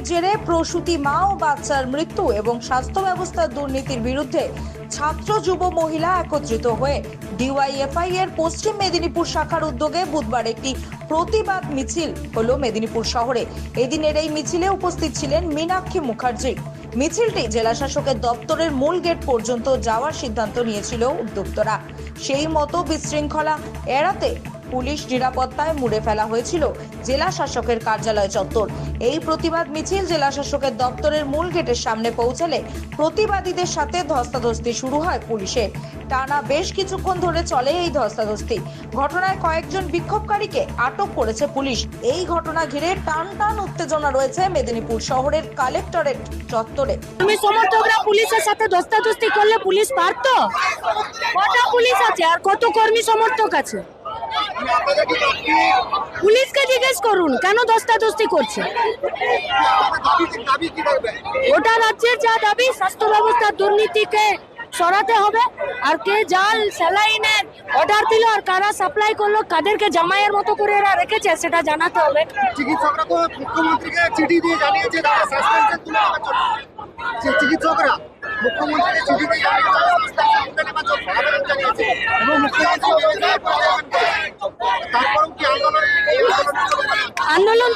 অভিযোগের জেরে প্রসূতি মা ও বাচ্চার মৃত্যু এবং স্বাস্থ্য ব্যবস্থার দুর্নীতির বিরুদ্ধে ছাত্র, যুব, মহিলা একত্রিত হয়ে ডিওয়াইএফআই এর পশ্চিম মেদিনীপুর শাখার উদ্যোগে বুধবার একটি প্রতিবাদ মিছিল হলো মেদিনীপুর শহরে। এদিনের এই মিছিলে উপস্থিত ছিলেন মীনাক্ষী মুখার্জি। মিছিলটি জেলা শাসকের দপ্তরের মূল গেট পর্যন্ত যাওয়ার সিদ্ধান্ত নিয়েছিল উদ্যোক্তরা। সেই মতো বিশৃঙ্খলা এড়াতে পুলিশ নিরাপত্তায় মুড়ে ফেলা হয়েছিল জেলা শাসকের কার্যালয় চত্বর। এই প্রতিবাদ মিছিল জেলা শাসকের দপ্তরের মূল গেটের সামনে পৌঁছালে প্রতিবাদীদের সাথে ধস্তাধস্তি শুরু হয় পুলিশের। টানা বেশ কিছুক্ষণ ধরে চলে এই ধস্তাধস্তি। ঘটনায় কয়েকজন বিক্ষোভকারীকে আটক করেছে পুলিশ। এই ঘটনা ঘিরে টান টান উত্তেজনা রয়েছে মেদিনীপুর শহরের কালেক্টরেট চত্বরে। তুমি সমর্থকরা পুলিশের সাথে দস্তাদস্তি করলে পুলিশ পারতো? কটা পুলিশ আছে আর কত কর্মী সমর্থক আছে? পুলিশকে জিজ্ঞেস করুন কেন দস্তাদস্তি করছে? ওটা রাজ্যের যা দাবি স্বাস্থ্য ব্যবস্থার দুর্নীতিকে সরাতে হবে। আর কে জাল স্যালাইনের অর্ডার দিল আর কারা সাপ্লাই করল কাদেরকে জামাইয়ের মতো করে এরা রেখেছে সেটা জানাতে হবে। চিকিৎসকরা তো মুখ্যমন্ত্রীকে চিঠি দিয়ে জানিয়েছে চিকিৎসকরা মুখ্যমন্ত্রীকে চিঠি দিয়ে জানিয়েছে তারা সাসপেনশন তুলে নেওয়ার জন্য আবেদন জানিয়েছে এবং মুখ্যমন্ত্রী বিবেচনা করবেন তারপরেও কি আন্দোলন এই আন্দোলন চলবে না?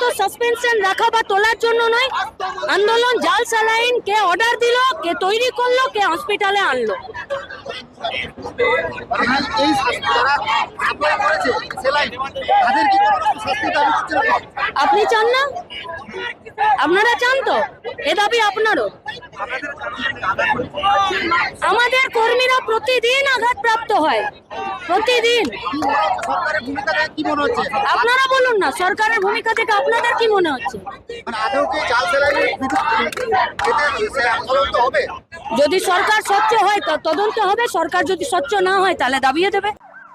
তো সাসপেনশন রাখা বা তোলার জন্য নয়, আন্দোলন জাল সালাইন কে অর্ডার দিল, কে তৈরি করল, কে হসপিটালে আনলো? আপনি চান না? আপনারা চান তো? এ দাবি আপনারও। আমাদের কর্মীরা প্রতিদিন আঘাতপ্রাপ্ত হয়। প্রতিদিন। আপনারা বলুন না, সরকারের ভূমিকা থেকে আপনাদের কি মনে হচ্ছে? যদি সরকার স্বচ্ছ হয় তদন্ত হবে, সরকার যদি স্বচ্ছ না হয়, তাহলে দাবিয়ে দেবে।